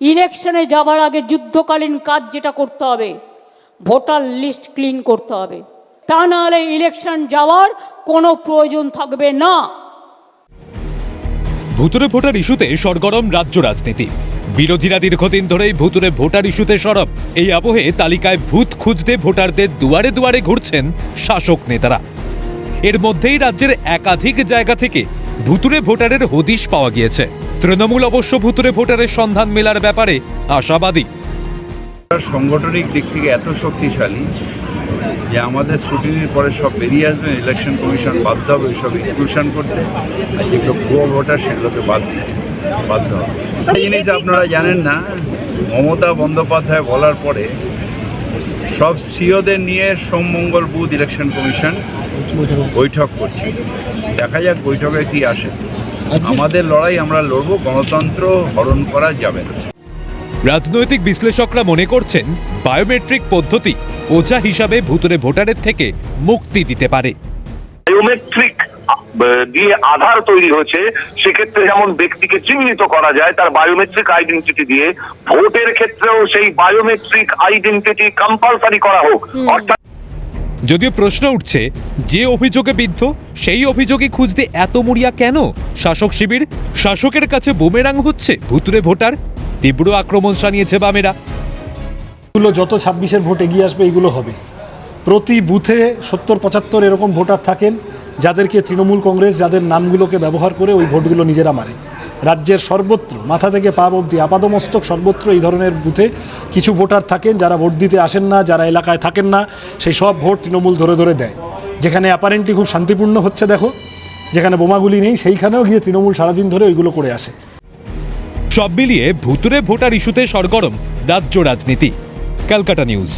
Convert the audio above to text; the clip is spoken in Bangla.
ইলেকশনে যাবার আগে যুদ্ধকালীন কাজ যেটা করতে হবে, ভোটার লিস্ট ক্লিন করতে হবে। তা নাহলে ইলেকশন যাওয়ার কোনো প্রয়োজন থাকবে না। ভুতুরে ভোটার ইস্যুতে সরগরম রাজ্য রাজনীতি। বিরোধীরা দীর্ঘদিন ধরেই ভুতুরে ভোটার ইস্যুতে সরব। এই আবহে তালিকায় ভূত খুঁজতে ভোটারদের দুয়ারে দুয়ারে ঘুরছেন শাসক নেতারা। এর মধ্যেই রাজ্যের একাধিক জায়গা থেকে ভুতুরে ভোটারের হদিশ পাওয়া গিয়েছে। তৃণমূল অবশ্য ভুতুরে ভোটারের সন্ধান মেলার ব্যাপারে আশাবাদী। সাংগঠনিক দিক থেকে এত শক্তিশালী যে আমাদের স্ক্রুটিনির পরে সব বেরিয়ে আসবে ইলেকশন কমিশন বাধ্য হবে সব ইনক্লুশন করতে, আর যেগুলো ভুয়ো ভোটার সেগুলোকে বাদ দিতে বাধ্য হবে। জিনিস আপনারা জানেন না, মমতা বন্দ্যোপাধ্যায় বলার পরে সব সিওদের নিয়ে সোম মঙ্গল বুধ ইলেকশন কমিশন বৈঠক করছে। দেখা যাক বৈঠকে কি আসে। আমাদের লড়াই আমরা লড়বো গণতন্ত্র হরণ করা যাবে না। রাজনৈতিক বিশ্লেষকরা মনে করছেন বায়োমেট্রিক পদ্ধতি ওঝা হিসাবে ভুতুরে ভোটারের থেকে মুক্তি দিতে পারে। বায়োমেট্রিক দিয়ে আধার তৈরি হয়েছে সেক্ষেত্রে যেমন ব্যক্তিকে চিহ্নিত করা যায় তার বায়োমেট্রিক আইডেন্টিটি দিয়ে ভোটের ক্ষেত্রেও সেই বায়োমেট্রিক আইডেন্টিটি কম্পালসারি করা হোক। অর্থাৎ যদিও প্রশ্ন উঠছে যে অভিযোগে বিদ্ধ সেই অভিযোগে খুঁজতে এত মরিয়া কেন? শাসক শিবির শাসকের কাছে বুমেরাং হচ্ছে ভুতুরে ভোটার তীব্র আক্রমণ শানিয়েছে বামেরা। এগুলো যত ছাব্বিশের ভোট এগিয়ে আসবে এগুলো হবে। প্রতি বুথে সত্তর পঁচাত্তর এরকম ভোটার থাকেন যাদেরকে তৃণমূল কংগ্রেস, যাদের নামগুলোকে ব্যবহার করে ওই ভোটগুলো নিজেরা মারে। রাজ্যের সর্বত্র, মাথা থেকে পা অবধি, আপাদমস্তক সর্বত্র এই ধরনের বুথে কিছু ভোটার থাকেন যারা ভোট দিতে আসেন না, যারা এলাকায় থাকেন না, সেই সব ভোট তৃণমূল ধরে ধরে দেয়। যেখানে অ্যাপারেন্টলি খুব শান্তিপূর্ণ হচ্ছে দেখো, যেখানে বোমাগুলি নেই, সেইখানেও গিয়ে তৃণমূল সারাদিন ধরে ওইগুলো করে আসে। সব মিলিয়ে ভুতুরে ভোটার ইস্যুতে সরগরম রাজ্য রাজনীতি। ক্যালকাটা নিউজ।